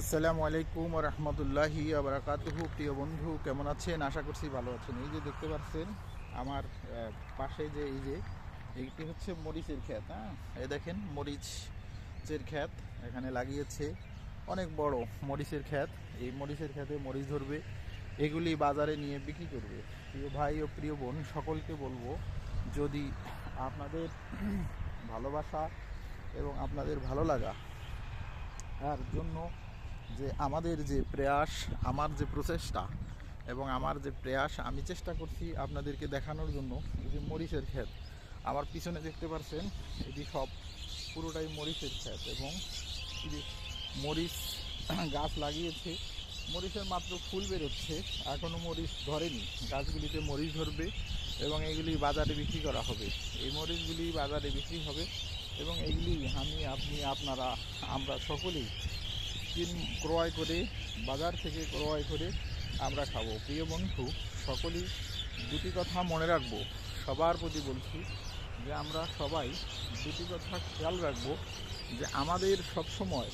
আসসালামু আলাইকুম রহমতুল্লাহি আবরাকাতুহু। প্রিয় বন্ধু, কেমন আছেন? আশা করছি ভালো আছেন। এই যে দেখতে পাচ্ছেন, আমার পাশে যে এই যে, এইটি হচ্ছে মরিচের ক্ষেত হ্যাঁ? এই দেখেন, মরিচের ক্ষেত এখানে লাগিয়েছে অনেক বড় মরিচের ক্ষেত। এই মরিচের ক্ষেতে মরিচ ধরবে, এগুলি বাজারে নিয়ে বিক্রি করবে। প্রিয় ভাই ও প্রিয় বোন, সকলকে বলব, যদি আপনাদের ভালোবাসা এবং আপনাদের ভালো লাগা আর জন্য যে আমাদের যে প্রয়াস, আমার যে প্রচেষ্টা এবং আমার যে প্রয়াস, আমি চেষ্টা করছি আপনাদেরকে দেখানোর জন্য এই যে মরিচের ক্ষেত। আমার পিছনে দেখতে পাচ্ছেন এটি সব পুরোটাই মরিচের ক্ষেত এবং মরিচ গাছ লাগিয়েছে, মরিচের মাত্র ফুল বেরোচ্ছে এখনও মরিচ ধরেনি। গাছগুলিতে মরিচ ধরবে এবং এগুলি বাজারে বিক্রি করা হবে। এই মরিচগুলি বাজারে বিক্রি হবে এবং এগুলি আমি, আপনি, আপনারা, আমরা সকলেই কিন ক্রয় করে, বাজার থেকে ক্রয় করে আমরা খাব। প্রিয় বন্ধু, সকলেই দুটি কথা মনে রাখব। সবার প্রতি বলছি যে আমরা সবাই দুটি কথা খেয়াল রাখব যে আমাদের সবসময়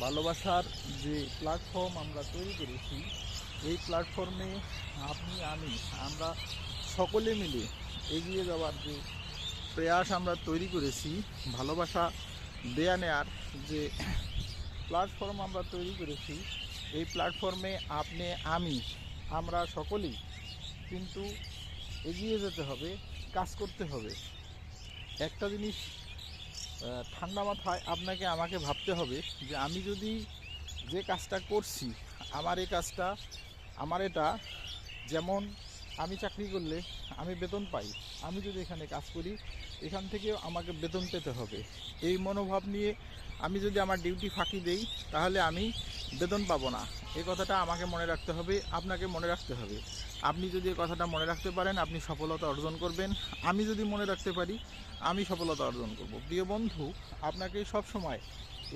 ভালোবাসার যে প্ল্যাটফর্ম আমরা তৈরি করেছি, এই প্ল্যাটফর্মে আপনি, আমি, আমরা সকলে মিলে এগিয়ে যাওয়ার যে প্রয়াস আমরা তৈরি করেছি, ভালোবাসা দেয়া নেয়ার যে প্ল্যাটফর্ম আমরা তৈরি করেছি। এই প্ল্যাটফর্মে আপনি, আমি, আমরা সকলেই কিন্তু এগিয়ে যেতে হবে, কাজ করতে হবে। একটা জিনিস ঠান্ডা মাথায় আপনাকে আমাকে ভাবতে হবে যে আমি যদি যে কাজটা করছি, আমার এই কাজটা, আমার এটা যেমন আমি চাকরি করলে আমি বেতন পাই। আমি যদি এখানে কাজ করি, এখান থেকেও আমাকে বেতন পেতে হবে। এই মনোভাব নিয়ে আমি যদি আমার ডিউটি ফাঁকি দেই, তাহলে আমি বেতন পাবো না। এই কথাটা আমাকে মনে রাখতে হবে, আপনাকে মনে রাখতে হবে। আপনি যদি এই কথাটা মনে রাখতে পারেন, আপনি সফলতা অর্জন করবেন। আমি যদি মনে রাখতে পারি, আমি সফলতা অর্জন করব। প্রিয় বন্ধু, আপনাকে সব সময়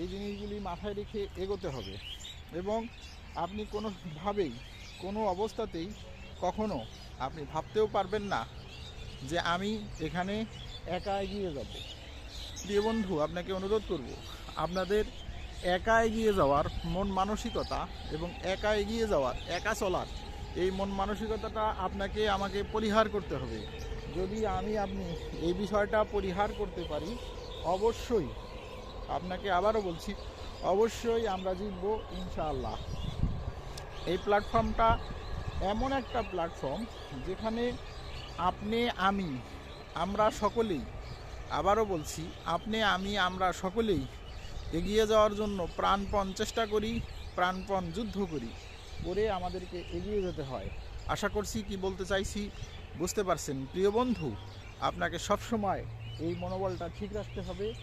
এই জিনিসগুলি মাথায় রেখে এগোতে হবে এবং আপনি কোনোভাবেই কোনো অবস্থাতেই কখনো আপনি ভাবতেও পারবেন না যে আমি এখানে একা এগিয়ে যাব। প্রিয় বন্ধু, আপনাকে অনুরোধ করব, আপনাদের একা এগিয়ে যাওয়ার মন মানসিকতা এবং একা এগিয়ে যাওয়ার, একা চলার এই মন মানসিকতাটা আপনাকে আমাকে পরিহার করতে হবে। যদি আমি, আপনি এই বিষয়টা পরিহার করতে পারি, অবশ্যই, আপনাকে আবারও বলছি, অবশ্যই আমরা জিতব ইনশাআল্লাহ। এই প্ল্যাটফর্মটা এমন একটা প্ল্যাটফর্ম যেখানে আপনি, আমি, আমরা সকলেই, আবারও বলছি, আপনি, আমি, আমরা সকলেই এগিয়ে যাওয়ার জন্য প্রাণপণ চেষ্টা করি, প্রাণপণ যুদ্ধ করি করে আমাদেরকে এগিয়ে যেতে হয়। আশা করছি কি বলতে চাইছি, বুঝতে পারছেন। প্রিয় বন্ধু, আপনাকে সবসময় এই মনোবলটা ঠিক রাখতে হবে।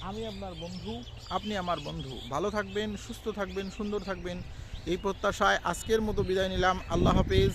আমি আপনার বন্ধু, আপনি আমার বন্ধু। ভালো থাকবেন, সুস্থ থাকবেন, সুন্দর থাকবেন। এই প্রত্যাশায় আজকের মতো বিদায় নিলাম। আল্লাহ হাফেজ।